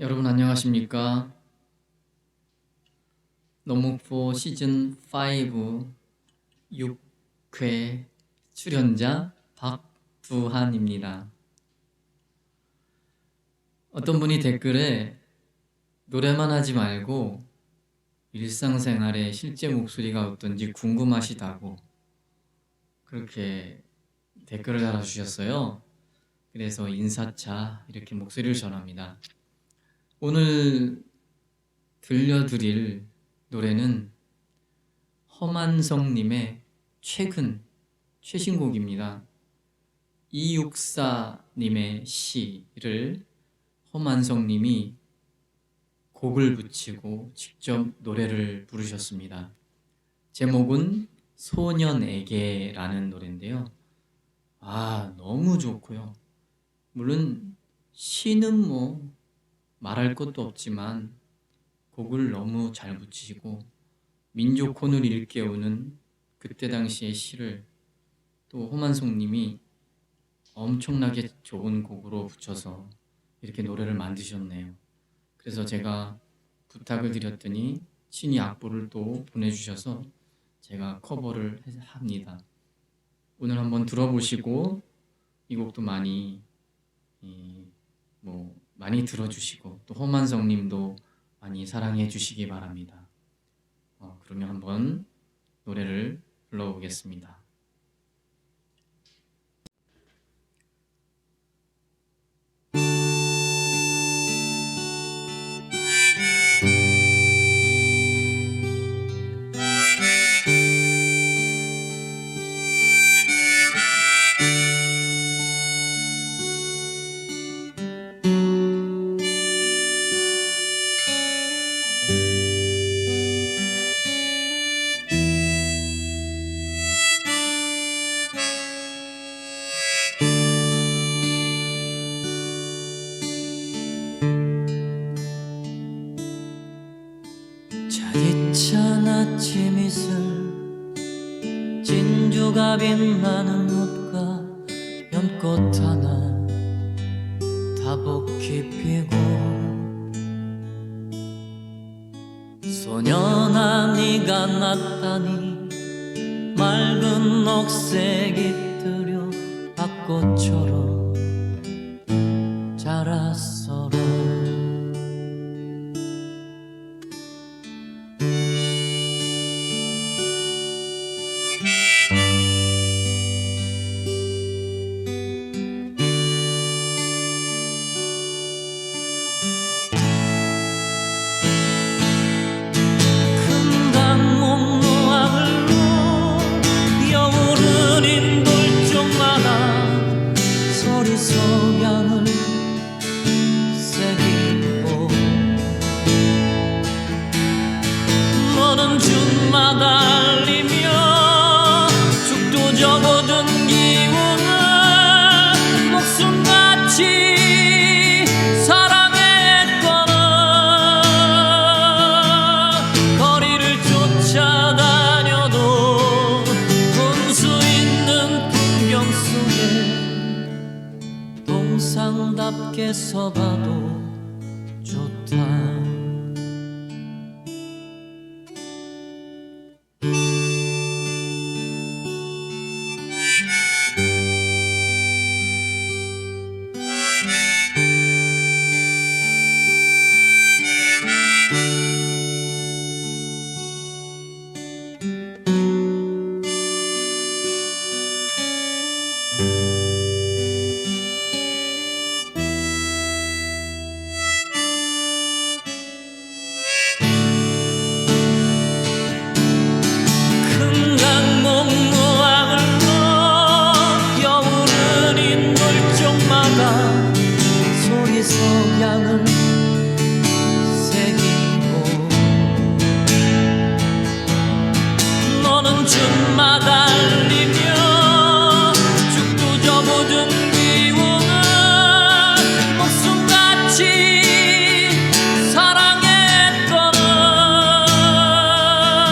여러분 안녕하십니까? 노무포 시즌 5 6회 출연자 박두한입니다. 어떤 분이 댓글에 노래만 하지 말고 일상생활에 실제 목소리가 어떤지 궁금하시다고 그렇게 댓글을 달아주셨어요. 그래서 인사차 이렇게 목소리를 전합니다. 오늘 들려드릴 노래는 허만성님의 최근 최신곡입니다. 이육사님의 시를 허만성님이 곡을 붙이고 직접 노래를 부르셨습니다. 제목은 소년에게라는 노래인데요. 아, 너무 좋고요. 물론 시는 뭐 말할 것도 없지만 곡을 너무 잘 붙이시고 민족혼을 일깨우는 그때 당시의 시를 또 호만송님이 엄청나게 좋은 곡으로 붙여서 이렇게 노래를 만드셨네요. 그래서 제가 부탁을 드렸더니 친히 악보를 또 보내주셔서 제가 커버를 합니다. 오늘 한번 들어보시고 이 곡도 많이 이, 뭐 많이 들어주시고 또 허만성님도 많이 사랑해 주시기 바랍니다. 어, 그러면 한번 노래를 불러보겠습니다. 차디찬 아침 이슬 진주가 빛나는 옷과 연꽃 하나 다복히 피고 소년아 네가 났다니 맑은 녹색이 뜨려 밭꽃처럼 알리며 죽도 접어든 기운을 목숨같이 사랑했거나 거리를 쫓아다녀도 본수 있는 풍경 속에 동상답게 서봐도 준마다 알리며 죽도 접어든 기운을 목숨같이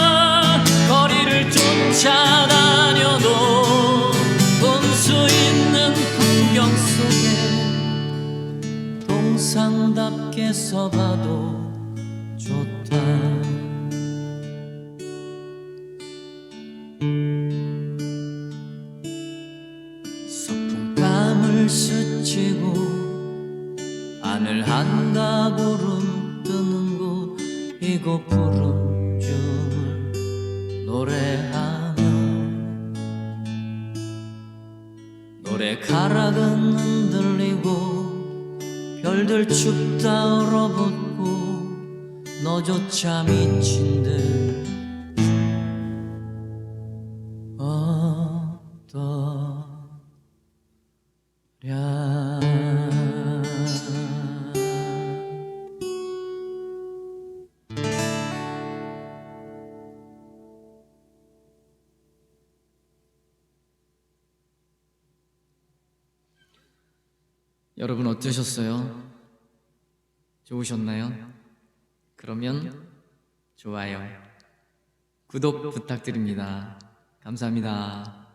사랑했거나 거리를 쫓아다녀도 본 수 있는 풍경 속에 동 정상답게 서봐도 좋다 스치고 하늘 한 가구름 뜨는 곳 이곳 푸른 줄 노래하며 노래 가락은 흔들리고 별들 춥다 얼어붙고 너조차 미친 듯 여러분 어떠셨어요? 좋으셨나요? 그러면 좋아요, 구독 부탁드립니다. 감사합니다.